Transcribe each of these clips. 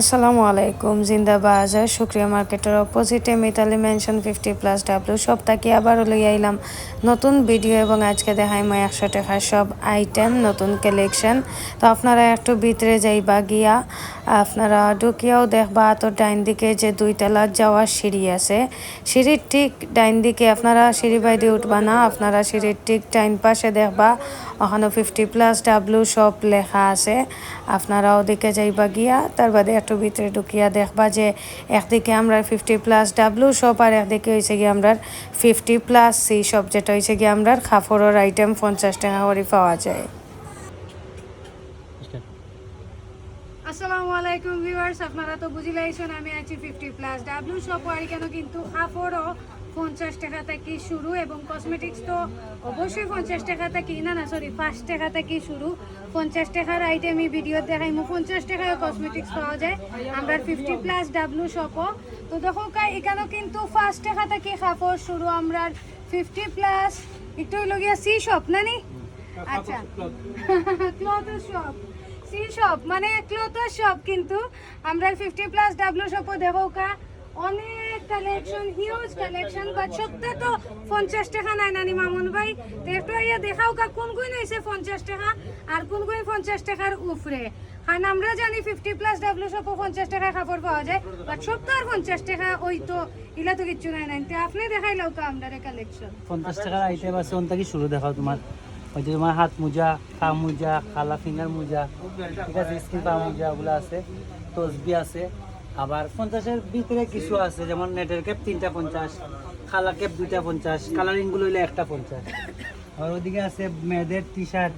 আসসালামু আলাইকুম জিন্দাবাজ শুক্রিয়া মার্কেটের অপোজিটে Mitali mansion fifty plus W সব তাকে আবারও লই আইলাম নতুন ভিডিও এবং আজকে দেখাই মই একশো টাকার সব আইটেম নতুন কালেকশন তো আপনারা একটু ভিতরে যাইবা গিয়া, আপনারা ঢুকিয়াও দেখবা তো ডাইন দিকে যে দুই তলার যাওয়ার সিঁড়ি আছে। সিঁড়ির ঠিক ডাইন দিকে আপনারা সিঁড়ি বাইরে উঠবা না, আপনারা সিঁড়ির ঠিক ডাইন পাশে দেখবা ওখানে ফিফটি প্লাস ডাব্লু সব লেখা আছে। আপনারা ওদিকে যাইবা গিয়া, তার বাদে একটু ভিতরে ঢুকিয়া দেখবা যে একদিকে আমরা ফিফটি প্লাস ডাব্লু সব আর একদিকে হয়েছে গিয়ে আমরা ফিফটি প্লাস সি সব যেটা হয়েছে গিয়ে আমরা খাফড়ের আইটেম পঞ্চাশ টাকা করে পাওয়া যায়। আসসালামু আলাইকুম ভিউয়ার্স আপনারা তো বুঝিলাইছেন আমি আছি ফিফটি প্লাস ডাব্লিউ শপ আর কেন কিন্তু কাপড়ও পঞ্চাশ টাকা থেকে শুরু এবং কসমেটিক্স তো অবশ্যই পঞ্চাশ টাকা থেকে না না সরি পাঁচ টাকা থেকে শুরু। পঞ্চাশ টাকার আইটেমই ভিডিও দেখাইমু পঞ্চাশ টাকায় কসমেটিক্স পাওয়া যায়। আমরা ফিফটি প্লাস ডাব্লিউ শপও তো দেখো কা এখানেও কিন্তু পাঁচ টাকা থেকে কাপড় শুরু। আমরা ফিফটি প্লাস একটু লগিয়া সি শপ না নি? আচ্ছা। ক্লথ শপ সি শপ মানে ক্লথের শপ কিন্তু। আমরা ফিফটি প্লাস ডাব্লিউ শপও দেখো কা অনেক কালেকশন হিউজ কালেকশন সত্যি তো পঞ্চাশ টাকা নাই নানি মামুন ভাই। তো একটু ইয়া দেখাও কা, কোন কোন হয়েছে পঞ্চাশ টাকা আর কোন কোন পঞ্চাশ টাকার উপরে। কারণ আমরা জানি ফিফটি প্লাস ডাব্লিউ শপও পঞ্চাশ টাকায় কাপড় পাওয়া যায় বাট সব তো আর পঞ্চাশ টাকা ওই তো ইলা তো কিচ্ছু নাই নাই আপনি দেখাইলাও তো আমরা কালেকশন পঞ্চাশ টাকার আইটেম আছে ওন থেকে শুরু দেখাও তোমার। ওই যে তোমার হাত মোজা, পা মোজা, খালা ফিঙ্গার মোজা, ঠিক আছে স্কিন পা মোজা ওগুলো আছে, তসবি আছে। আবার পঞ্চাশের ভিতরে কিছু আছে যেমন নেটের ক্যাপ তিনটা পঞ্চাশ খালা ক্যাপ দুইটা পঞ্চাশ কালারিংগুলো হইলে একটা পঞ্চাশ। আর ওদিকে আছে মেয়েদের টি শার্ট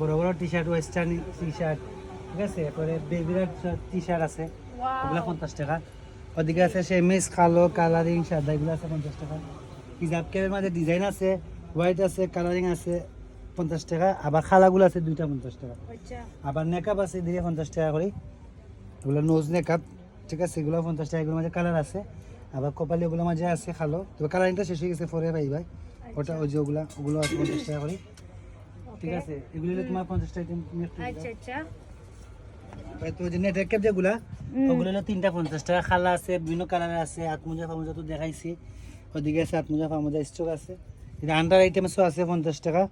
বড় বড় T shirt western T shirt ঠিক আছে? এরপরে বেবির টি শার্ট আছে ওগুলো পঞ্চাশ টাকা। ওদিকে আছে সেমিস কালো কালারিং সাদা এগুলো আছে পঞ্চাশ টাকা। হিজাব ক্যাপের মাঝে ডিজাইন আছে হোয়াইট আছে কালারিং আছে পঞ্চাশ টাকা। আবার খালাগুলো আছে দুইটা পঞ্চাশ টাকা। আচ্ছা। আবার নেকাপ আছে দিয়ে পঞ্চাশ টাকা করে। এগুলো নোজ নেকাপ ঠিক আছে এগুলো পঞ্চাশ টাকা এগুলোর মাঝে কালার আছে। আবার কপালি ওগুলো মাঝে আছে খালো। তবে কালারিংটা শেষ হয়ে গেছে পরে পাই ভাই। ওটা ওই যে ওগুলা ওগুলো আছে পঞ্চাশ টাকা করে। ঠিক আছে এগুলো তোমার পঞ্চাশ টাকা আচ্ছা আচ্ছা। তো ওই যে নেটের ক্যাপ যেগুলা ওগুলো হলো তিনটা পঞ্চাশ টাকা খালা আছে বিভিন্ন আছে আত্মজা ফামজা তো দেখাইছি। ওদিকে আছে আত্মজা ফামজা স্টক আছে। এটা আন্ডার আইটেমসও আছে পঞ্চাশ টাকা।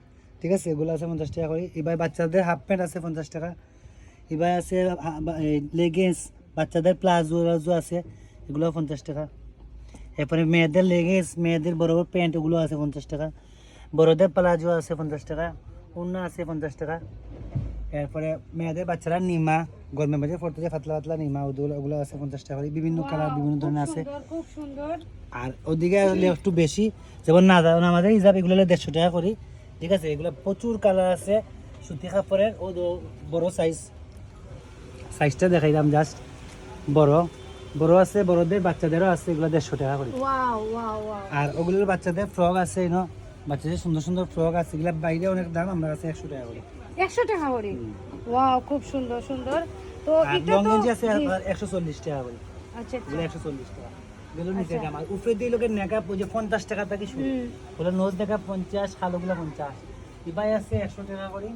ঠিক আছে এগুলো আছে পঞ্চাশ টাকা করে। এবার বাচ্চাদের হাফ প্যান্ট আছে পঞ্চাশ টাকা। এবার আছে লেগিংস বাচ্চাদের প্লাজো প্লাজো আছে এগুলো পঞ্চাশ টাকা। এরপরে মেয়েদের লেগিংস মেয়েদের বড় বড় প্যান্ট ওগুলো আছে পঞ্চাশ টাকা। বড়দের প্লাজো আছে পঞ্চাশ টাকা উন্না আছে পঞ্চাশ টাকা। এরপরে মেয়েদের বাচ্চারা নিমা গরমের মাঝে পড়তে যে পাতলা পাতলা নিমা ওগুলো ওগুলো আছে পঞ্চাশ টাকা করে। বিভিন্ন কালার বিভিন্ন ধরনের আছে। আর ওদিকে একটু বেশি যেমন না আমাদের হিসাব এগুলো দেড়শো টাকা করি। ঠিক আছে এগুলো প্রচুর কালার আছে। সুতি কাপড়ের ও বড় সাইজ সাইজটা দেখাইলাম জাস্ট বড় বড় আছে বড়দের বাচ্চাদেরও আছে এগুলো দেড়শো টাকা করে। আর ওগুলোর বাচ্চাদের ফ্রক আছে ন বাচ্চাদের সুন্দর সুন্দর ফ্রক আছে এগুলো বাইরে অনেক দাম আমরা কাছে একশো টাকা করে। একশো টাকা করে? ওয়াও খুব সুন্দর সুন্দর। তো এটা তো আছে একশো চল্লিশ টাকা করে। আচ্ছা আচ্ছা। একশো চল্লিশ টাকা। নিচে দাম উপরে দিয়ে লোকের নেকাপ যে পঞ্চাশ টাকা থেকে শুরু। ওগুলো নোজ দেখা পঞ্চাশ খালোগুলো পঞ্চাশ। ইবাই আছে একশো টাকা করে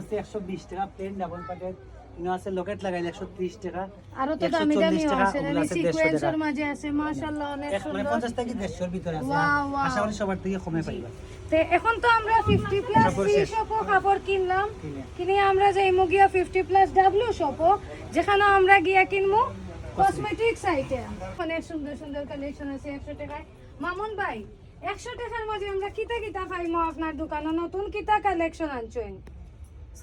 আছে একশো বিশ টাকা প্লেন ডাবল পাটের ইনো আছে লকেট লাগাইলে একশো ত্রিশ টাকা আরও তো দামি দামি আছে ওগুলো আছে 150 সিকোয়েন্সের মাঝে আছে মাশাআল্লাহ অনেক এক- মানে সুন্দর। পঞ্চাশ থেকে দেড়শোর ভিতরে আছে Wow, wow. আশা করি সবার থেকে কমে পাইবা। তো এখন তো আমরা 50 প্লাস সি শপও কাপড় কিনলাম কিনে। কিনে আমরা যাইমু গিয়া 50 প্লাস ডাব্লিউ শপও যেখানে আমরা গিয়া কিনমু কসমেটিক্স আইটেম অনেক সুন্দর সুন্দর কালেকশন আছে 100 টাকায়। মামুন ভাই 100 টাকার মাঝে আমরা কিতা কিতা পাইমু আপনার দোকানে? নতুন কিতা কালেকশন আনছেন?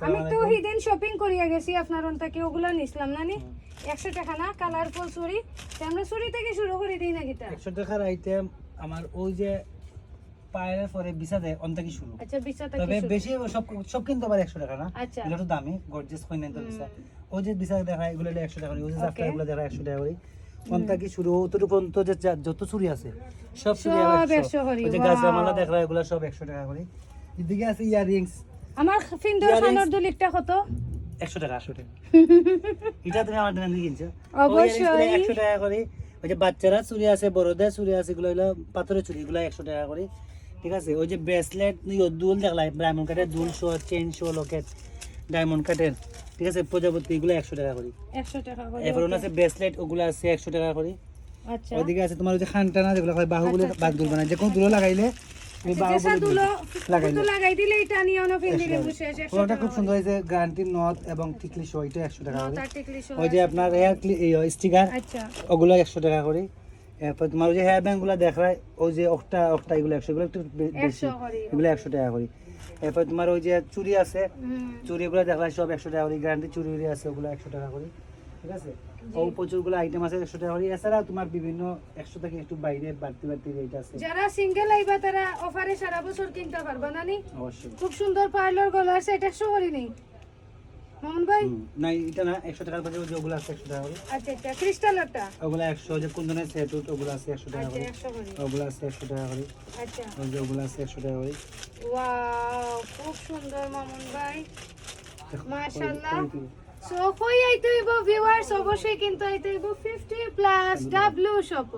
আমি তো হিডেন শপিং করিয়া গেছি আপনার থেকে ওগুলা নিছিলাম না নি একশো টাকা না কালারফুল তো আমরা চুড়ি থেকে শুরু করে দিই না কিতা একশো টাকার আইটেম আমার ওই যে পায়ের পরে বিছা দেয় অন থেকে শুরু। আচ্ছা তবে থেকে বেশি সব সব কিন্তু আবার একশো টাকা না? আচ্ছা। তো দামি কই নাই তো বিছা। ওই যে বিছা দেখা এগুলো হলো একশো টাকা করে। ওই যে এগুলো দেখা একশো টাকা করে। থেকে শুরু অতটুকু পর্যন্ত যে যত চুরি আছে সব চুরি 100 করে, ওই যে wow. গাছরামালা দেখা এগুলো সব একশো টাকা করে। এদিকে আছে ইয়ারিংস আমার ফিন্দর খানোর দুলিকটা কত? একশো টাকা একশো টাকা। এটা তুমি আমার দোকান থেকে কিনছো? অবশ্যই। একশো টাকা করে ওই যে বাচ্চারা চুরি আছে বড়দের চুরি আছে এগুলো হলো পাথরের চুরি এগুলো টাকা করে। ঠিক আছে? ওই যে ব্রেসলেট দুল দেখলাই ব্রাহ্মণ কাঠের দুল show chain show locket diamond কাটের ঠিক আছে? প্রজাপতি এগুলো একশো টাকা করি। একশো টাকা করে এরপর. আছে ব্রেসলেট ওগুলো আছে একশো টাকা করি। আচ্ছা। ওইদিকে আছে তোমার ওই যে খানটানা যেগুলো হয় বাহুগুলো আচ্ছা, বাদ দুল বানায়। যে কোনো দুলো লাগাইলে আচ্ছা, লাগাই দিলে এটা নিয়ে বসে আছে খুব সুন্দর হয়েছে গ্যারান্টি এবং টিকলি শো এটা টাকা ওই যে আপনার হেয়ার স্টিকার আচ্ছা। ওগুলো টাকা করে। এরপর তোমার ওই যে হেয়ার ব্যান্ড দেখায় ওই যে অক্টা অক্টা এগুলো একশো এগুলো একটু বেশি। এগুলো টাকা করে। এরপর তোমার ওই যে চুড়ি আছে দেখায় সব একশো টাকা করে। গ্যারান্টি চুড়ি উড়ি আছে ওগুলো একশো টাকা করে। ঠিক আছে? ও প্রচুরগুলো আইটেম আছে একশো টাকা করে এছাড়া তোমার বিভিন্ন একশো থেকে একটু বাইরে বাড়তি বাড়তি রেট আছে। যারা সিঙ্গেল আইবা তারা অফারে সারা বছর কিনতে পারবা না নি? অবশ্যই। খুব সুন্দর পার্লার গলা আছে এটা শো করিনি মামুন ভাই? না এটা না একশো টাকার পাশে ওই ওগুলো আছে একশো টাকা করে। আচ্ছা আচ্ছা ক্রিস্টালটা ওগুলো একশো যে কুন্দনের সেট ওগুলো আছে একশো টাকা আচ্ছা করে। ওগুলো আছে একশো টাকা করে। আচ্ছা। ওগুলো আছে একশো টাকা করে। ওয়াও খুব সুন্দর মামুন ভাই। মাশাআল্লাহ। কই আইতে হইব ভিউয়ার্স অবশ্যই কিন্তু আইতে হইব 50 প্লাস ডাব্লিউ শপ